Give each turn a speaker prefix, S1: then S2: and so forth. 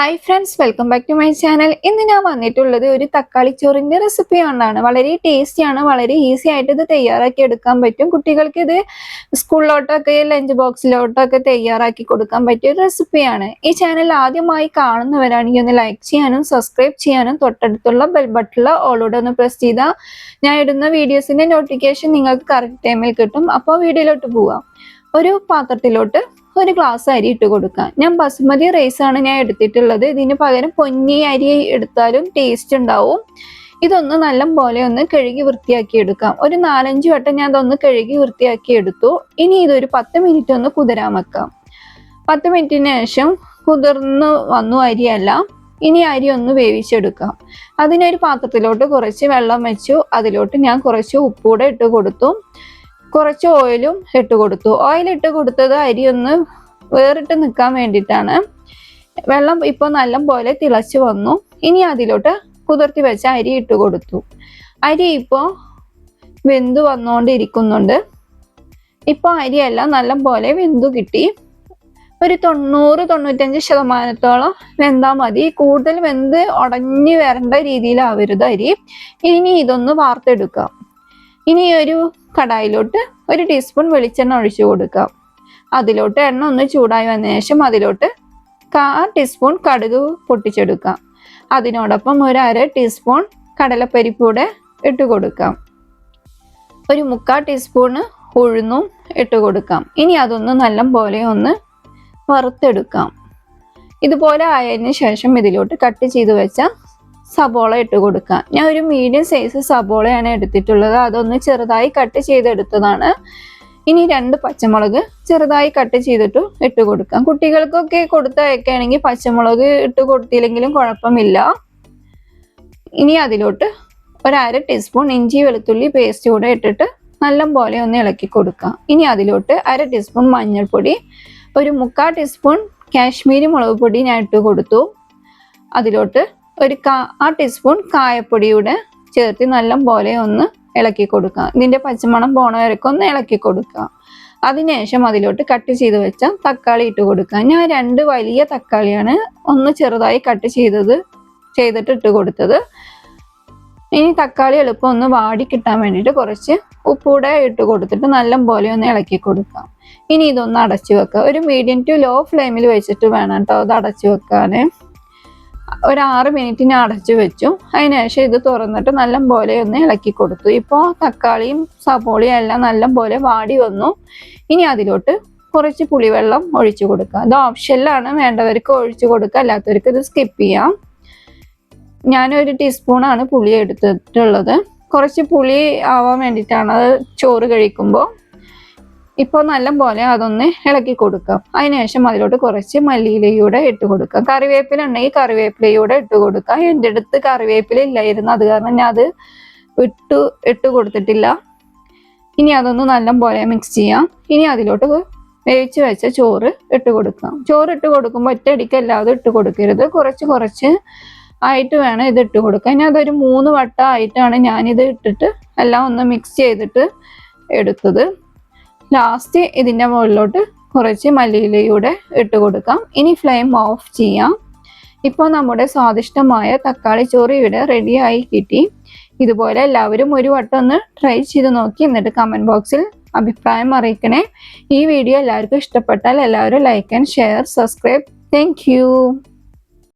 S1: Hi friends welcome back to my channel ഇന്ന് ഞാൻ വന്നിട്ടുള്ളത് ഒരു തക്കാളി ചോറിന്റെ റെസിപ്പി കൊണ്ടാണ് വളരെ ടേസ്റ്റിയാണ് വളരെ ഈസി ആയിട്ട് ഇത് തയ്യാറാക്കി എടുക്കാൻ പറ്റും. കുട്ടികൾക്ക് ഇത് സ്കൂളിലോട്ടൊക്കെ ലഞ്ച് ബോക്സിലോട്ടൊക്കെ തയ്യാറാക്കി കൊടുക്കാൻ പറ്റിയ ഒരു റെസിപ്പിയാണ് ഈ ചാനൽ ആദ്യമായി കാണുന്നവരാണെങ്കിൽ ഒന്ന് ലൈക്ക് ചെയ്യാനും സബ്സ്ക്രൈബ് ചെയ്യാനും തൊട്ടടുത്തുള്ള ബെൽ ബട്ടണിൽ ഓളോടെ ഒന്ന് പ്രസ് ചെയ്താൽ ഞാൻ ഇടുന്ന വീഡിയോസിന്റെ നോട്ടിഫിക്കേഷൻ നിങ്ങൾക്ക് കറക്റ്റ് ടൈമിൽ കിട്ടും. അപ്പോൾ വീഡിയോയിലോട്ട് പോവാം. ഒരു പാത്രത്തിലോട്ട് ഒരു ഗ്ലാസ് അരി ഇട്ട് കൊടുക്കുക ഞാൻ ബസുമതി റൈസ് ആണ് ഞാൻ എടുത്തിട്ടുള്ളത്. ഇതിന് പകരം പൊന്നി അരി എടുത്താലും ടേസ്റ്റ് ഉണ്ടാവും. ഇതൊന്ന് നല്ല പോലെ ഒന്ന് കഴുകി വൃത്തിയാക്കി എടുക്കാം. ഒരു നാലഞ്ച് വട്ടം ഞാൻ അതൊന്ന് കഴുകി വൃത്തിയാക്കി എടുത്തു. ഇനി ഇതൊരു പത്ത് മിനിറ്റ് ഒന്ന് കുതിരാൻ വെക്കാം. പത്ത് മിനിറ്റിന് ശേഷം കുതിർന്ന് വന്നു അരിയല്ല. ഇനി അരി ഒന്ന് വേവിച്ചെടുക്കാം. അതിനൊരു പാത്രത്തിലോട്ട് കുറച്ച് വെള്ളം വെച്ചു. അതിലോട്ട് ഞാൻ കുറച്ച് ഉപ്പൂടെ ഇട്ട് കൊടുത്തു. കുറച്ച് ഓയിലും ഇട്ട് കൊടുത്തു. ഓയിൽ ഇട്ട് കൊടുത്തത് അരി ഒന്ന് വേറിട്ട് നിൽക്കാൻ വേണ്ടിയിട്ടാണ്. വെള്ളം ഇപ്പോൾ നല്ല പോലെ തിളച്ച് വന്നു. ഇനി അതിലോട്ട് കുതിർത്തി വെച്ച അരി ഇട്ട് കൊടുത്തു. അരി ഇപ്പോൾ വെന്ത് വന്നുകൊണ്ടിരിക്കുന്നുണ്ട് ഇപ്പോൾ അരിയെല്ലാം നല്ല പോലെ വെന്തു കിട്ടി. ഒരു തൊണ്ണൂറ് തൊണ്ണൂറ്റഞ്ച് ശതമാനത്തോളം വെന്താൽ മതി. കൂടുതൽ വെന്ത് ഉടഞ്ഞു വരേണ്ട രീതിയിലാവരുത് അരി. ഇനി ഇതൊന്ന് വാർത്തെടുക്കാം. ഇനി ഒരു കടായിലോട്ട് ഒരു ടീസ്പൂൺ വെളിച്ചെണ്ണ ഒഴിച്ചു കൊടുക്കാം. അതിലോട്ട് എണ്ണ ഒന്ന് ചൂടായി വന്ന ശേഷം അതിലോട്ട് കാ ടീസ്പൂൺ കടുക് പൊട്ടിച്ചെടുക്കാം. അതിനോടൊപ്പം ഒരു അര ടീസ്പൂൺ കടലപ്പരിപ്പ് കൂടെ ഇട്ട് കൊടുക്കാം. ഒരു മുക്കാൽ ടീസ്പൂണ് ഉഴുന്നും ഇട്ട് കൊടുക്കാം. ഇനി അതൊന്ന് നല്ല പോലെ ഒന്ന് വറുത്തെടുക്കാം. ഇതുപോലെ ആയതിനു ശേഷം ഇതിലോട്ട് കട്ട് ചെയ്ത് വെച്ച സബോള ഇട്ട് കൊടുക്കാം ഞാൻ ഒരു മീഡിയം സൈസ് സബോളയാണ് എടുത്തിട്ടുള്ളത്. അതൊന്ന് ചെറുതായി കട്ട് ചെയ്തെടുത്തതാണ്. ഇനി രണ്ട് പച്ചമുളക് ചെറുതായി കട്ട് ചെയ്തിട്ട് ഇട്ട് കൊടുക്കാം കുട്ടികൾക്കൊക്കെ കൊടുത്തയക്കുകയാണെങ്കിൽ പച്ചമുളക് ഇട്ട് കൊടുത്തില്ലെങ്കിലും കുഴപ്പമില്ല. ഇനി അതിലോട്ട് ഒരു അര ടീസ്പൂൺ ഇഞ്ചി വെളുത്തുള്ളി പേസ്റ്റ് കൂടെ ഇട്ടിട്ട് നല്ല പോലെ ഒന്ന് ഇളക്കി കൊടുക്കാം ഇനി അതിലോട്ട് അര ടീസ്പൂൺ മഞ്ഞൾപ്പൊടി ഒരു മുക്കാൽ ടീസ്പൂൺ കാശ്മീരി മുളക് പൊടി ഞാൻ ഇട്ട് കൊടുത്തു. അതിലോട്ട് ഒരു കാ ആ ടീസ്പൂൺ കായപ്പൊടിയുടെ ചേർത്ത് നല്ല പോലെ ഒന്ന് ഇളക്കി കൊടുക്കുക. ഇതിന്റെ പച്ചമണം പോണ വരയ്ക്ക് ഒന്ന് ഇളക്കി കൊടുക്കുക. അതിനുശേഷം അതിലോട്ട് കട്ട് ചെയ്ത് വെച്ച തക്കാളി ഇട്ട് കൊടുക്കുക. ഞാൻ രണ്ട് വലിയ തക്കാളിയാണ് ഒന്ന് ചെറുതായി കട്ട് ചെയ്തത് ചെയ്തിട്ട് ഇട്ട് കൊടുത്തത്. ഇനി തക്കാളി എളുപ്പം ഒന്ന് വാടി കിട്ടാൻ വേണ്ടിയിട്ട് കുറച്ച് ഉപ്പൂടെ ഇട്ട് കൊടുത്തിട്ട് നല്ല പോലെ ഒന്ന് ഇളക്കി കൊടുക്കാം ഇനി ഇതൊന്ന് അടച്ചു വെക്കുക. ഒരു മീഡിയം ടു ലോ ഫ്ലെയിമിൽ വെച്ചിട്ട് വേണം കേട്ടോ അത് അടച്ചു വെക്കാൻ ഒരു ആറ് മിനിറ്റിന് അടച്ചു വെച്ചു. അതിനുശേഷം ഇത് തുറന്നിട്ട് നല്ല പോലെ ഒന്ന് ഇളക്കി കൊടുത്തു. ഇപ്പോൾ തക്കാളിയും സപ്പോളിയും എല്ലാം നല്ല പോലെ വാടി വന്നു. ഇനി അതിലോട്ട് കുറച്ച് പുളിവെള്ളം ഒഴിച്ചു കൊടുക്കുക. അത് ഓപ്ഷനിലാണ് വേണ്ടവർക്ക് ഒഴിച്ചു കൊടുക്കുക. അല്ലാത്തവർക്ക് ഇത് സ്കിപ്പ് ചെയ്യാം. ഞാനൊരു ടീസ്പൂണാണ് പുളി എടുത്തിട്ടുള്ളത്. കുറച്ച് പുളി ആവാൻ വേണ്ടിയിട്ടാണ് അത് ചോറ് കഴിക്കുമ്പോൾ ഇപ്പോൾ നല്ല പോലെ അതൊന്ന് ഇളക്കി കൊടുക്കാം. അതിനുശേഷം അതിലോട്ട് കുറച്ച് മല്ലിയിലയൂടെ ഇട്ട് കൊടുക്കാം. കറിവേപ്പില ഉണ്ടെങ്കിൽ കറിവേപ്പിലയൂടെ ഇട്ട് കൊടുക്കാം. എന്റെ അടുത്ത് കറിവേപ്പില ഇല്ലായിരുന്നു. അത് കാരണം ഞാൻ അത് ഇട്ട് ഇട്ട് കൊടുത്തിട്ടില്ല. ഇനി അതൊന്ന് നല്ല പോലെ മിക്സ് ചെയ്യാം. ഇനി അതിലോട്ട് വേവിച്ച് വെച്ച ചോറ് ഇട്ട് കൊടുക്കാം. ചോറ് ഇട്ട് കൊടുക്കുമ്പോൾ ഒറ്റയടിക്ക് എല്ലാതും ഇട്ട് കൊടുക്കരുത്. കുറച്ച് കുറച്ച് ആയിട്ട് വേണം ഇത് ഇട്ട് കൊടുക്കാൻ. ഇനി അതൊരു മൂന്ന് വട്ടം ആയിട്ടാണ് ഞാനിത് ഇട്ടിട്ട് എല്ലാം ഒന്ന് മിക്സ് ചെയ്തിട്ട് എടുത്തത്. ലാസ്റ്റ് ഇതിന്റെ മുകളിലോട്ട് കുറച്ച് മല്ലിയിലയുടെ ഇട്ട് കൊടുക്കാം. ഇനി ഫ്ലെയിം ഓഫ് ചെയ്യാം. ഇപ്പോൾ നമ്മുടെ സ്വാദിഷ്ടമായ തക്കാളി ചോറ് ഇവിടെ റെഡിയായി കിട്ടി. ഇതുപോലെ എല്ലാവരും ഒരു വട്ടം ഒന്ന് ട്രൈ ചെയ്ത് നോക്കി എന്നിട്ട് കമന്റ് ബോക്സിൽ അഭിപ്രായം അറിയിക്കണേ. ഈ വീഡിയോ എല്ലാവർക്കും ഇഷ്ടപ്പെട്ടാൽ എല്ലാവരും like and share subscribe thank